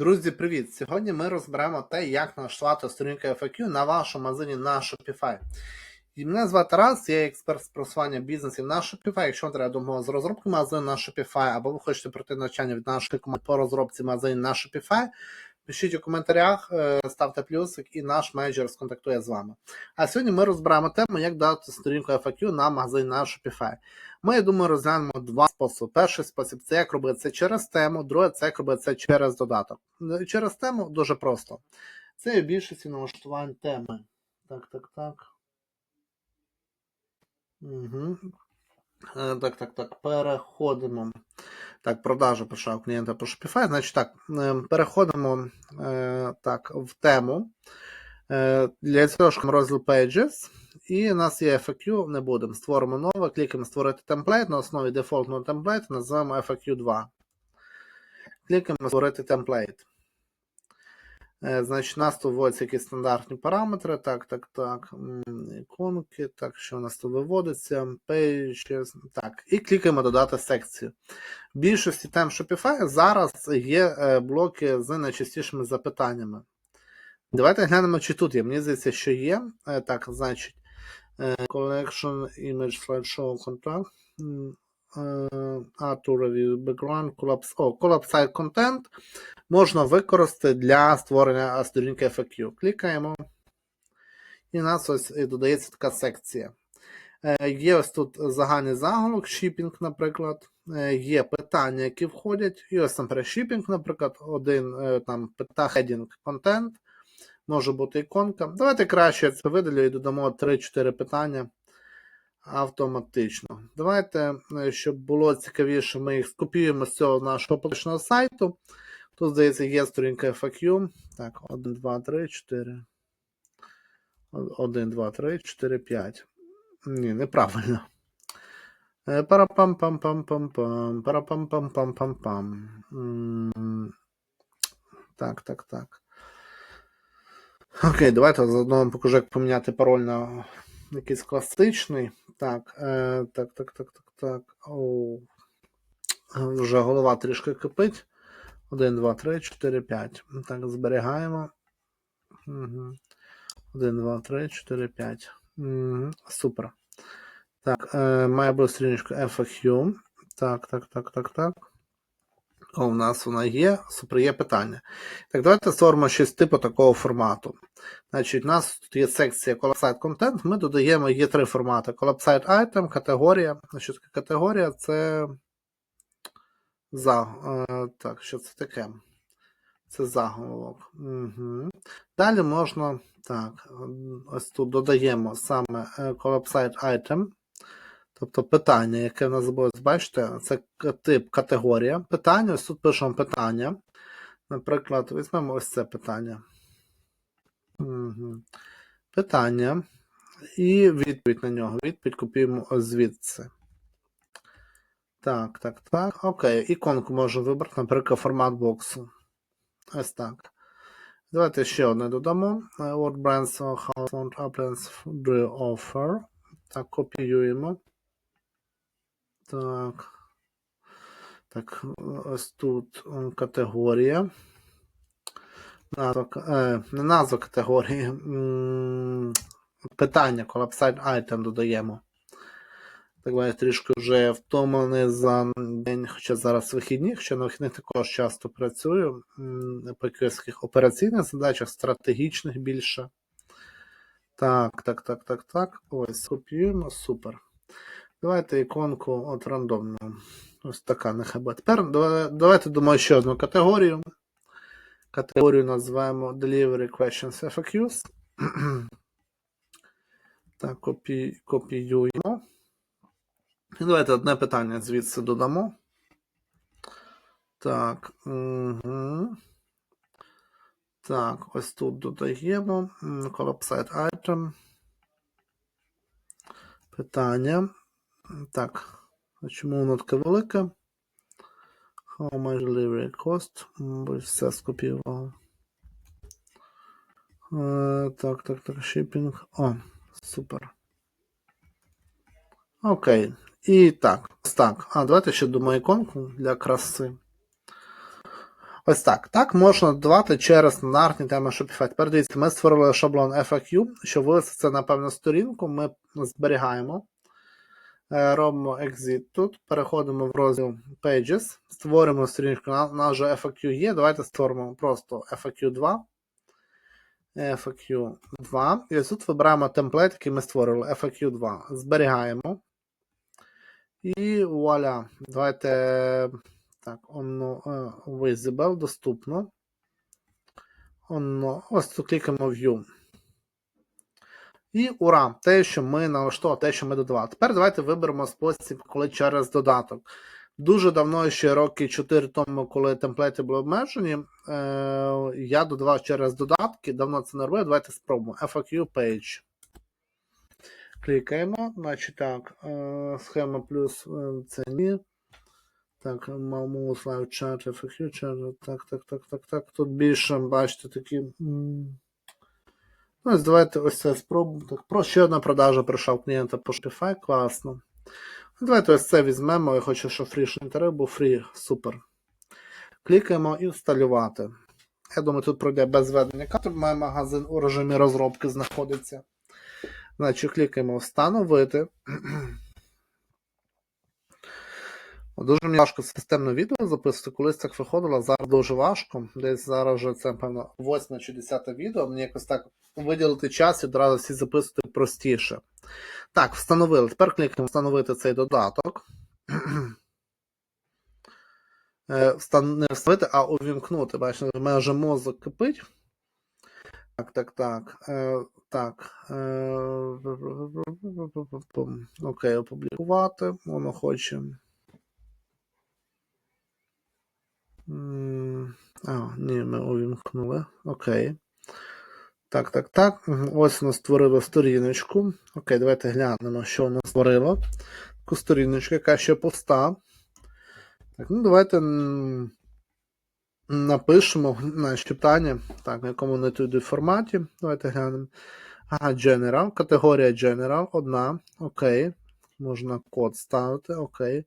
Друзі, привіт! Сьогодні ми розберемо те, як налаштувати сторінку FAQ на вашому магазині на Shopify. І мене звати Тарас, я експерт з просування бізнесів на Shopify. Якщо вам треба допомога з розробки магазину на Shopify, або ви хочете пройти навчання від нашої команди по розробці магазинів на Shopify, пишіть у коментарях, е, ставте плюсик і наш менеджер сконтактує з вами. А сьогодні ми розберемо тему, як дати сторінку FAQ на магазин на Shopify. Ми, я думаю, розглянемо два способи. Перший спосіб це як робити це через тему, друге це як робити це через додаток. Е, Через тему дуже просто. Це є в більшості налаштувань теми. Так, так, так. Угу. Так, так, так. Переходимо. Так, продажу у клієнта по Shopify. Значить так, е, переходимо е, так, в тему. Е, Для цього ж розділ Pages. І у нас є FAQ, не будемо. Створимо нове, клікаємо створити темплейт на основі дефолтного темплейту, називаємо FAQ 2. Клікаємо створити темплейт. Е, Значить, у нас тут вводяться якісь стандартні параметри. Так, так, так. Іконки, так, що у нас тут виводиться, pages, так. І клікаємо додати секцію. В більшості тем Shopify зараз є е, блоки з найчастішими запитаннями. Давайте глянемо, чи тут є. Мені здається, що є. Е, Так, значить, collection image slideshow contact. М, е, background, collapse, о, collapse site content можна використати для створення сторінки FAQ. Клікаємо. І у нас ось додається така секція. Е, Є ось тут загальний заголовок, shipping, наприклад. Е, Є питання, які входять. І ось там shipping, наприклад, один е, там пита heading content. Може бути іконка. Давайте краще я це видалю і додамо 3-4 питання автоматично. Давайте, е, щоб було цікавіше, ми їх скопіюємо з цього нашого публічного сайту. Тут, здається, є сторінка FAQ. Так, 1, 2, 3, 4. 1, 2, 3, 4, 5. Ні, неправильно. Е, Парапам-пам-пам-пам-пам. Парапам-пам-пам-пам-пам. Так, так, так. Окей, давайте заодно вам покажу, як поміняти пароль на якийсь класичний. Так, е, так, так, так, так, так. Оу. Вже голова трішки кипить. 1, 2, 3, 4, 5. Так, зберігаємо. Угу. 1, 2, 3, 4, 5. Угу. Супер. Так, е, має бути сторіночка FAQ. Так, так, так, так, так. У нас вона є. Супер, є питання. Так, давайте створимо щось типу такого формату. Значить, у нас тут є секція Collapsite Content. Ми додаємо є три формати: Collapsite Item, категорія. Значить, категорія це. За. Е, так, що це таке? Це заголовок. Угу. Далі можна. Так, ось тут додаємо саме е, Collapsite Item. Тобто питання, яке в нас буде, бачите, це тип категорія. Питання, ось тут пишемо питання. Наприклад, візьмемо ось це питання. Угу. Питання. І відповідь на нього. Відповідь ось звідси. Так, так, так. Окей. Іконку можу вибрати, наприклад, формат боксу. Ось так. Давайте ще одне додамо. Е, What brands or household appliances do you offer? Так, копіюємо. Так. Так, ось тут категорія. Назва, е, не назва категорії. Питання, Collapsite item додаємо. Так бачите, трішки вже втомлений за день, хоча зараз вихідні, хоча на вихідних також часто працюю по якихось операційних задачах, стратегічних більше. Так, так, так, так, так. Ось, копіюємо, супер. Давайте іконку от рандомну. Ось така нехай буде. Тепер давайте думаю ще одну категорію. Категорію назвемо Delivery Questions FAQs. Так, копі... копіюємо. І давайте одне питання звідси додамо. Так. Угу. Так, ось тут додаємо. Collapsite item. Питання. Так. Чому воно таке велике? How much delivery cost? Бо все скопіював. Е, так, так, так, shipping. О, супер. Окей. І так, так. А, давайте ще думаю іконку для краси. Ось так. Так можна додавати через стандартні теми Shopify. Тепер дивіться, ми створили шаблон FAQ, щоб вивести це на певну сторінку, ми зберігаємо. Е, Робимо exit тут, переходимо в розділ Pages, створюємо сторінку, на, на вже FAQ є. Давайте створимо просто FAQ 2. FAQ 2. І ось тут вибираємо темплейт, який ми створили. FAQ 2. Зберігаємо. І вуаля. Давайте. Так, воно е, visible, доступно. Воно, ось тут клікаємо View. І ура! Те, що ми налаштували, те, що ми додавали. Тепер давайте виберемо спосіб, коли через додаток. Дуже давно, ще роки 4 тому, коли темплейти були обмежені, е, я додавав через додатки. Давно це не робив. Давайте спробуємо. FAQ page. Клікаємо. Значить так, е, схема плюс е, це ні. Так, Mouse Live Chat, FAQ Chat. Так, так, так, так, так. Тут більше, бачите, такі. Ну, ось давайте ось це спробуємо. Про ще одна продажа прийшла клієнта по Shopify, класно. Ну, Давайте ось це візьмемо. Я хочу, щоб фрі інтерес був фрі, супер. Клікаємо інсталювати. Я думаю, тут пройде без введення карти, має магазин у режимі розробки знаходиться. Значить, клікаємо встановити. Дуже мені важко системне відео записувати, колись так виходило, зараз дуже важко. Десь зараз вже це, певно, 8 чи 10 відео. Мені якось так виділити час і одразу всі записувати простіше. Так, встановили. Тепер клікаємо встановити цей додаток. Е, Не встановити, а увімкнути. Бачите, в мене вже мозок кипить. Так, так, так. Е, так. Е, Окей, опублікувати. Воно хоче. М, А, ні, ми увімкнули. Окей. Так, так, так. Ось воно створило сторіночку. Окей, давайте глянемо, що воно створило. Таку сторіночку, яка ще пуста. Так, ну давайте напишемо наші питання. Так, на якому не туди форматі. Давайте глянемо. Ага, General. Категорія General. Одна. Окей. Можна код ставити. Окей.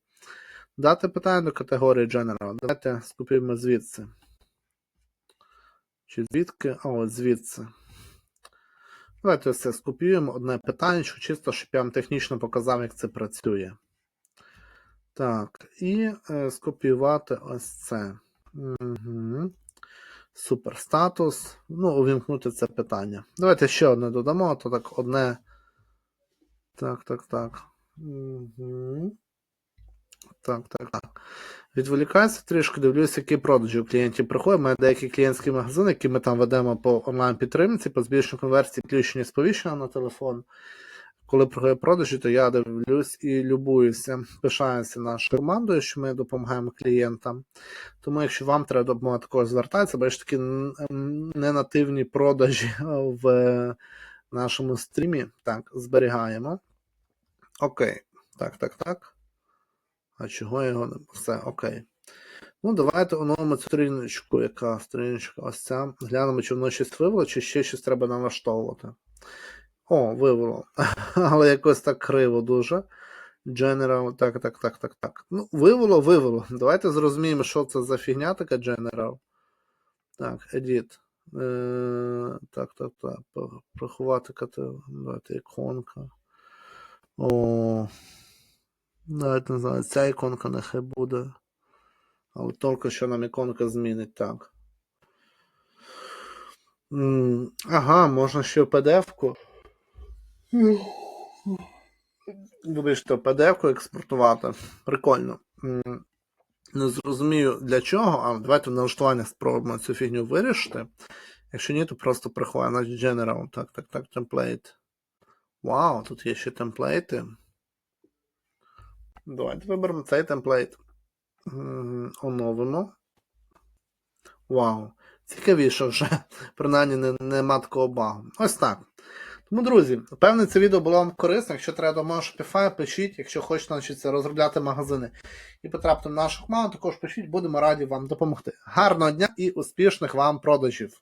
Дати питання до категорії General. Давайте скупимо звідси. Чи звідки? А, от звідси. Давайте це скопіюємо одне питання, чисто, щоб я вам технічно показав, як це працює. Так, і е, скопіювати ось це. Угу. Супер статус. Ну, увімкнути це питання. Давайте ще одне додамо, то так одне. Так, так, так. Угу. Так, так, так. Відволікаюся трішки, дивлюся, які продажі у клієнтів приходять. Мене деякі клієнтські магазини, які ми там ведемо по онлайн-підтримці, по збільшенню конверсії, включення сповіщення на телефон. Коли приходять продажі, то я дивлюсь і любуюся, пишаюся нашою командою, що ми допомагаємо клієнтам. Тому, якщо вам треба допомога такого звертатися, бачите такі ненативні продажі в нашому стрімі. Так, зберігаємо. Окей. Так, так, так. А чого його не. Все, окей. Ну, давайте оновимо сторіночку, яка сторіночка ось ця. Глянемо, чи воно щось вивело, чи ще щось треба налаштовувати. О, вивело. Але якось так криво дуже. General, так, так, так, так, так. Ну, вивело, вивело. Давайте зрозуміємо, що це за фігня така General. Так, edit. Е, так, так, так. Приховати категорію. Давайте іконка. О. Навіть не знаю, ця іконка нехай буде. Але тільки що нам іконка змінить так. Ага, можна ще PDF-ку. Вибачте, PDF-ку експортувати. Прикольно. Не зрозумію для чого, але давайте в налаштуваннях спробуємо цю фігню вирішити. Якщо ні, то просто приховаю. Значить, General. Так, так, так, темплейт. Вау, тут є ще темплейти. Давайте виберемо цей темплейт. Оновимо. Вау. Цікавіше вже. Принаймні не, нема такого багу. Ось так. Тому, друзі, певне, це відео було вам корисно. Якщо треба допомога Shopify, пишіть, якщо хочете навчитися розробляти магазини і потрапити в нашу команду, також пишіть, будемо раді вам допомогти. Гарного дня і успішних вам продажів!